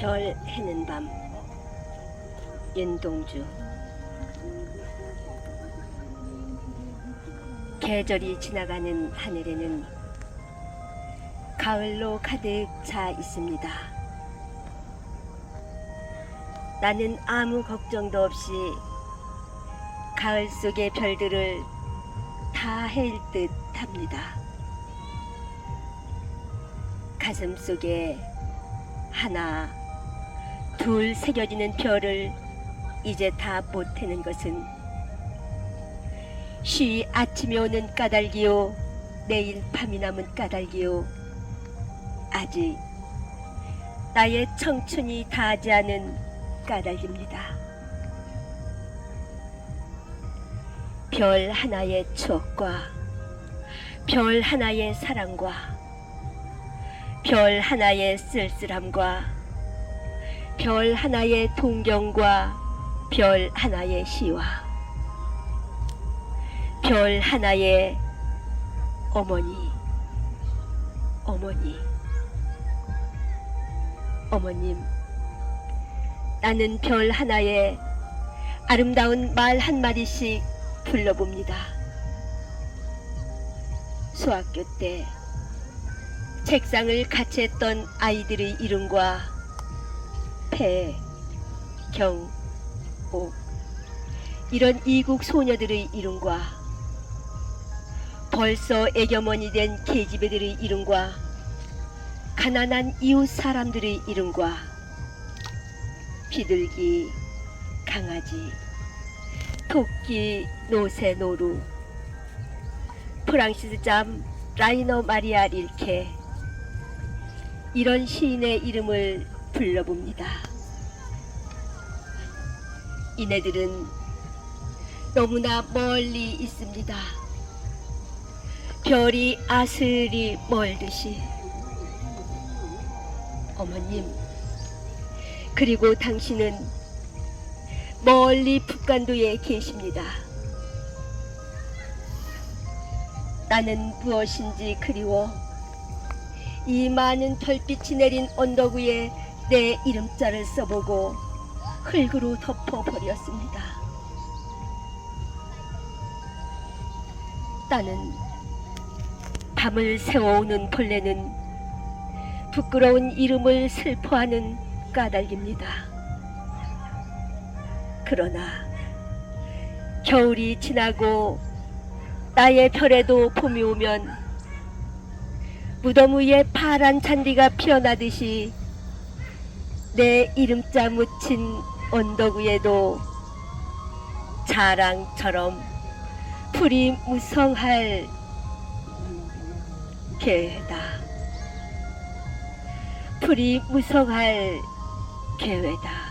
별 해는 밤 윤동주 계절이 지나가는 하늘에는 가을로 가득 차 있습니다. 나는 아무 걱정도 없이 가을 속의 별들을 다 헤일 듯 합니다. 가슴 속에 하나, 둘 새겨지는 별을 이제 다 못해는 것은 쉬 아침에 오는 까닭이요 내일 밤이 남은 까닭이요 아직 나의 청춘이 다하지 않은 까닭입니다. 별 하나의 추억과 별 하나의 사랑과 별 하나의 쓸쓸함과 별 하나의 동경과 별 하나의 시와 별 하나의 어머니 어머니 어머님 나는 별 하나에 아름다운 말 한마디씩 불러봅니다. 수학교 때 책상을 같이 했던 아이들의 이름과 배, 경, 옥 이런 이국 소녀들의 이름과 벌써 애겨머니 된 계집애들의 이름과 가난한 이웃 사람들의 이름과 비둘기, 강아지, 토끼, 노새, 노루 프랑시스 잠 라이너 마리아 릴케 이런 시인의 이름을 불러봅니다. 이네들은 너무나 멀리 있습니다. 별이 아슬이 멀듯이 어머님 그리고 당신은 멀리 북간도에 계십니다. 나는 무엇인지 그리워 이 많은 별빛이 내린 언덕 위에 내 이름자를 써보고 흙으로 덮어버렸습니다. 나는 밤을 새워오는 벌레는 부끄러운 이름을 슬퍼하는 까닭입니다. 그러나 겨울이 지나고 나의 별에도 봄이 오면 무덤 위에 파란 잔디가 피어나듯이 내 이름자 묻힌 언덕 위에도 자랑처럼 풀이 무성할 계획다. 풀이 무성할 계획다.